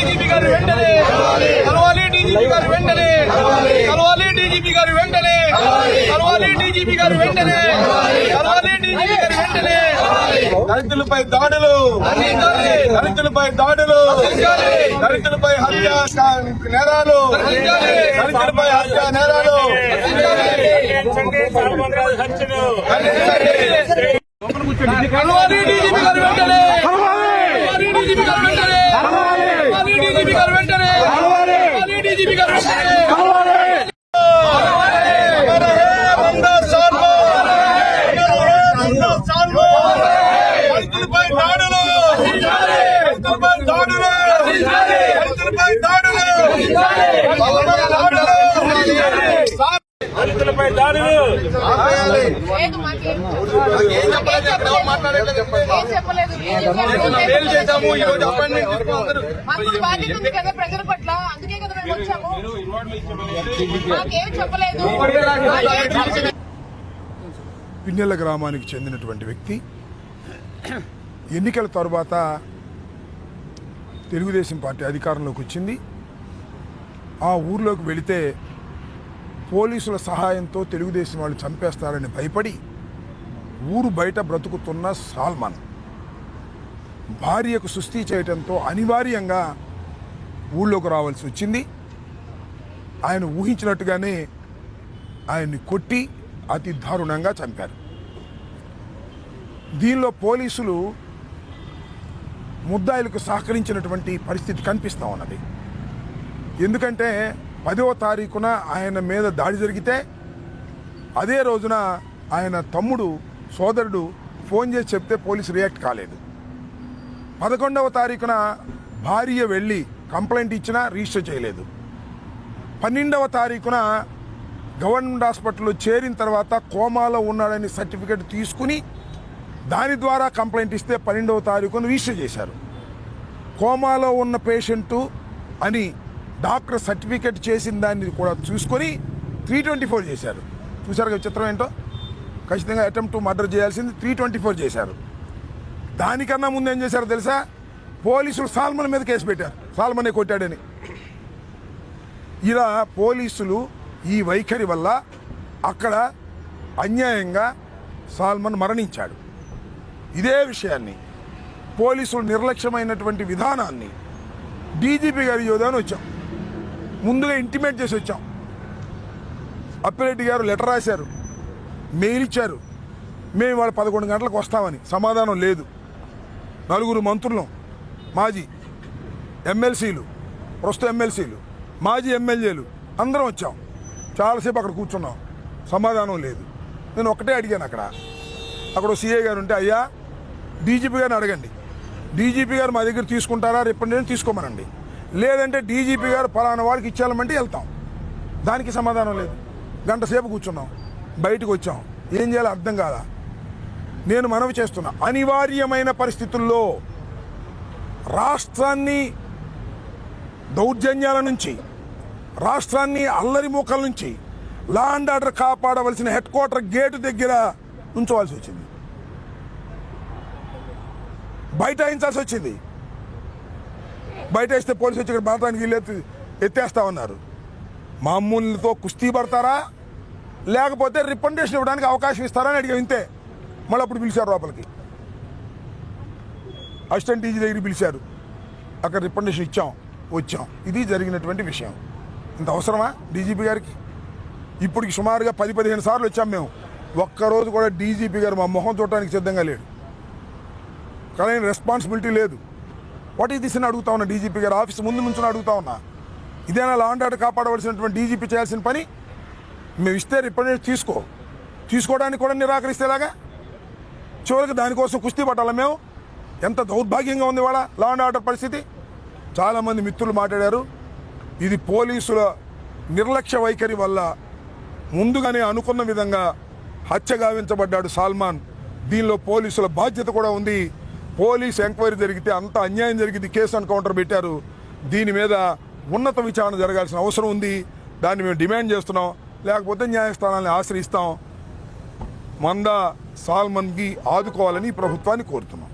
DGP గారు వెంటనే. కలవాలి డీజీపీ గారు వెంటనే. కలవాలి డీజీపీ గారు వెంటనే. కలవాలి డీజీపీ గారు వెంటనే. కలవాలి డీజీపీ గారు వెంటనే. దళితులపై దాడులు. దళితులపై దాడులు. దళితులపై హత్య నేరాలు. దళితులపై హత్య నేరాలు. కలవాలి డీజీపీ గారు వెంటనే కలవాలి డీజీపీ గారు వెంటనే కలవాలి డీజీపీ గారు వెంటనే కలవాలి డీజీపీ గారు వెంటనే అమర హే బందా సాల్వో! అమర హే బందా సాల్వో! దళితులపై దాడులు దళితులపై దాడులు దళితులపై దాడులు దళితులపై దాడులు దళితులపై దాడులు ఆపేయాలి. లేదు మాకేం ఏం చెప్పలేదు చెప్తామో మాట్లాడలేదు ఏం చెప్పలేదు ఏం చేశాము ఈ రోజు అపాయింట్మెంట్ ప్రజల పట్ల. అందుకే కదా మేము వచ్చాము. మాకేం చెప్పలేదు. పిన్నెల గ్రామానికి చెందినటువంటి వ్యక్తి ఎన్నికల తరువాత తెలుగుదేశం పార్టీ అధికారంలోకి వచ్చింది. ఆ ఊర్లోకి వెళితే పోలీసుల సహాయంతో తెలుగుదేశం వాళ్ళు చంపేస్తారని భయపడి ఊరు బయట బ్రతుకుతున్న సాల్మాన్. భార్యకు సుస్థి చేయటంతో అనివార్యంగా ఊళ్ళోకి రావాల్సి వచ్చింది. ఆయన ఊహించినట్టుగానే ఆయన్ని కొట్టి అతి దారుణంగా చంపారు. దీనిలో పోలీసులు ముద్దాయిలకు సహకరించినటువంటి పరిస్థితి కనిపిస్తూ ఉన్నది. ఎందుకంటే పదవ తారీఖున ఆయన మీద దాడి జరిగితే అదే రోజున ఆయన తమ్ముడు సోదరుడు ఫోన్ చేసి చెప్తే పోలీసు రియాక్ట్ కాలేదు. పదకొండవ తారీఖున భార్య వెళ్ళి కంప్లైంట్ ఇచ్చినా రిజిస్టర్ చేయలేదు. పన్నెండవ తారీఖున గవర్నమెంట్ హాస్పిటల్లో చేరిన తర్వాత కోమాలో ఉన్నాడని సర్టిఫికేట్ తీసుకుని దాని ద్వారా కంప్లైంట్ ఇస్తే పన్నెండవ తారీఖున రిజిస్టర్ చేశారు. కోమాలో ఉన్న పేషెంటు అని డాక్టర్ సర్టిఫికేట్ చేసిన దాన్ని కూడా చూసుకొని త్రీ ట్వంటీ ఫోర్ చేశారు. చూశారు కదా చిత్రం ఏంటో? ఖచ్చితంగా అటెంప్ట్ మర్డర్ చేయాల్సింది త్రీ ట్వంటీ ఫోర్ చేశారు. దానికన్నా ముందు ఏం చేశారో తెలుసా? పోలీసులు సాల్మన్ మీద కేసు పెట్టారు. సాల్మనే కొట్టాడని. ఇలా పోలీసులు ఈ వైఖరి వల్ల అక్కడ అన్యాయంగా సాల్మన్ మరణించాడు. ఇదే విషయాన్ని పోలీసులు నిర్లక్ష్యమైనటువంటి విధానాన్ని డీజీపీ గారి యోధాని వచ్చాం. ముందుగా ఇంటిమేట్ చేసి వచ్చాం. అప్పిరెడ్డి గారు లెటర్ రాశారు. మెయిల్ ఇచ్చారు. మేము వాళ్ళ పదకొండు గంటలకు వస్తామని. సమాధానం లేదు. నలుగురు మంత్రులు మాజీ ఎమ్మెల్సీలు ప్రస్తుత ఎమ్మెల్సీలు మాజీ ఎమ్మెల్యేలు అందరం వచ్చాం. చాలాసేపు అక్కడ కూర్చున్నాం. సమాధానం లేదు. నేను ఒకటే అడిగాను అక్కడ. అక్కడ సీఏ గారు ఉంటే అయ్యా డీజీపీ గారిని అడగండి. డీజీపీ గారు మా దగ్గర తీసుకుంటారా? రిప్రజెంట్ తీసుకోమనండి. లేదంటే డీజీపీ గారు ఫలానా వాడికి ఇచ్చేయాలంటే వెళ్తాం. దానికి సమాధానం లేదు. గంట సేపు కూర్చున్నాం. బయటకు వచ్చాం. ఏం చేయాలో అర్థం కాదా నేను మనవి చేస్తున్నా. అనివార్యమైన పరిస్థితుల్లో రాష్ట్రాన్ని దౌర్జన్యాల నుంచి రాష్ట్రాన్ని అల్లరి మూకల నుంచి లా అండ్ ఆర్డర్ కాపాడవలసిన హెడ్ క్వార్టర్ గేటు దగ్గర ఉంచవలసి వచ్చింది. బైఠాయించాల్సి వచ్చింది. బయట వేస్తే పోలీసు వచ్చి ఇక్కడ మాట్లాడానికి వీళ్ళు ఎత్తి ఎత్తేస్తా ఉన్నారు. మామూలుతో కుస్తీ పడతారా? లేకపోతే రిప్రజెంటేషన్ ఇవ్వడానికి అవకాశం ఇస్తారని అడిగా ఇంతే. మళ్ళీ అప్పుడు పిలిచారు లోపలికి. అసిస్టెంట్ డీజీ దగ్గర పిలిచారు. అక్కడ రిప్రజెంటేషన్ ఇచ్చాం వచ్చాం. ఇది జరిగినటువంటి విషయం. ఇంత అవసరమా డీజీపీ గారికి? ఇప్పటికి సుమారుగా పది పదిహేను సార్లు వచ్చాం మేము. ఒక్కరోజు కూడా డీజీపీ గారు మా మొహం చూడటానికి సిద్ధంగా లేడు. కానీ రెస్పాన్సిబిలిటీ లేదు. వాట్ ఈస్ దిస్ అని అడుగుతా ఉన్నా డీజీపీ గారు? ఆఫీస్ ముందు నుంచి అడుగుతా ఉన్నా. ఇదేనా లా అండ్ ఆర్డర్ కాపాడవలసినటువంటి డీజీపీ చేయాల్సిన పని? మేము ఇస్తే రిప్రజెంట్ తీసుకో. తీసుకోవడానికి కూడా నిరాకరిస్తేలాగా చివరికి దానికోసం కుస్తీ పట్టాలా మేము? ఎంత దౌర్భాగ్యంగా ఉంది వాళ్ళ లా అండ్ ఆర్డర్ పరిస్థితి. చాలామంది మిత్రులు మాట్లాడారు. ఇది పోలీసుల నిర్లక్ష్య వైఖరి వల్ల ముందుగానే అనుకున్న విధంగా హత్య గావించబడ్డాడు సాల్మాన్. దీనిలో పోలీసుల బాధ్యత కూడా ఉంది. పోలీస్ ఎంక్వైరీ జరిగితే అంత అన్యాయం జరిగింది కేసు ఎన్కౌంటర్ పెట్టారు. దీని మీద ఉన్నత విచారణ జరగాల్సిన అవసరం ఉంది. దాన్ని మేము డిమాండ్ చేస్తున్నాం. లేకపోతే న్యాయస్థానాన్ని ఆశ్రయిస్తాం. మంద సాల్మన్కి ఆదుకోవాలని ప్రభుత్వాన్ని కోరుతున్నాం.